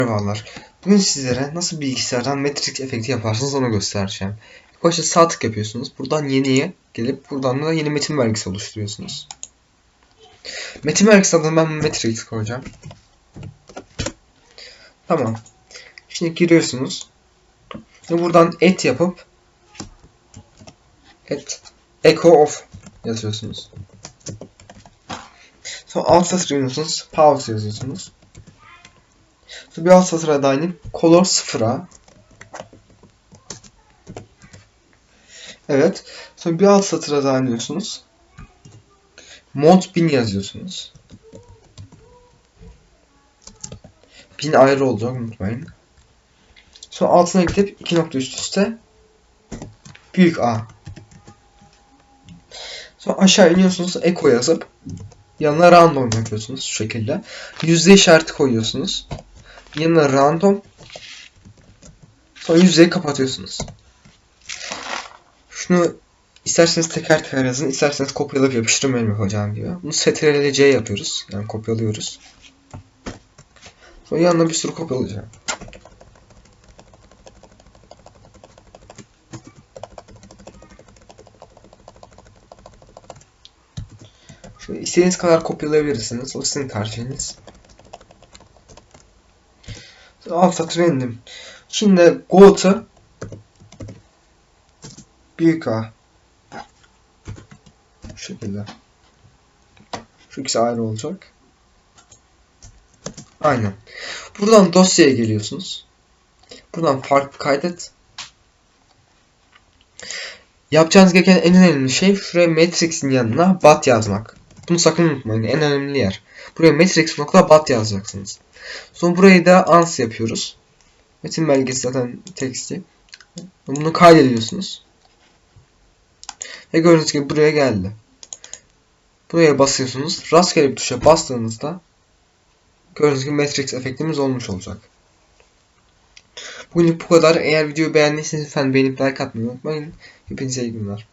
Merhabalar. Bugün sizlere nasıl bilgisayardan Matrix efekti yaparsınız onu göstereceğim. İlk başta sağ tık yapıyorsunuz. Buradan yeniye gelip buradan da yeni metin belgesi oluşturuyorsunuz. Metin belgesi adına ben Matrix koyacağım. Tamam. Şimdi giriyorsunuz. Ve buradan et yapıp et echo of yazıyorsunuz. Sonra alt satır iniyorsunuz. Pause yazıyorsunuz. Bir alt satıra daha inip color sıfıra. Evet. Sonra bir alt satıra daha iniyorsunuz. Mod 1000 yazıyorsunuz. 1000 ayrı olacak unutmayın. Sonra altına gidip iki nokta üst üste büyük A. Sonra aşağı iniyorsunuz echo yazıp yanına random yapıyorsunuz şu şekilde. Yüzde işareti koyuyorsunuz. Yanına random. Sonra yüzdeyi kapatıyorsunuz. Şunu isterseniz teker teker yazın, isterseniz kopyalayıp yapıştırın benim yapacağım gibi. Bunu Ctrl C yapıyoruz. Yani kopyalıyoruz. Sonra yanına bir sürü kopyalayacağım. Şöyle kadar kopyalayabilirsiniz. O sizin tercihiniz. Alt satıra indim. Şimdi go to büyük A. Şu şekilde. Şu ikisi ayrı olacak. Aynen. Buradan dosyaya geliyorsunuz. Buradan farklı kaydet. Yapacağınız gereken en önemli şey şuraya Matrix'in yanına bat yazmak. Bunu sakın unutmayın. En önemli yer. Buraya matrix.bat yazacaksınız. Sonra burayı da ans yapıyoruz. Metin belgesi zaten teksti. Bunu kaydediyorsunuz. Ve gördüğünüz gibi buraya geldi. Buraya basıyorsunuz. Rastgele bir tuşa bastığınızda gördüğünüz gibi Matrix efektimiz olmuş olacak. Bugünlük bu kadar. Eğer videoyu beğendiyseniz lütfen beğenip like atmayı unutmayın. Hepinize iyi günler.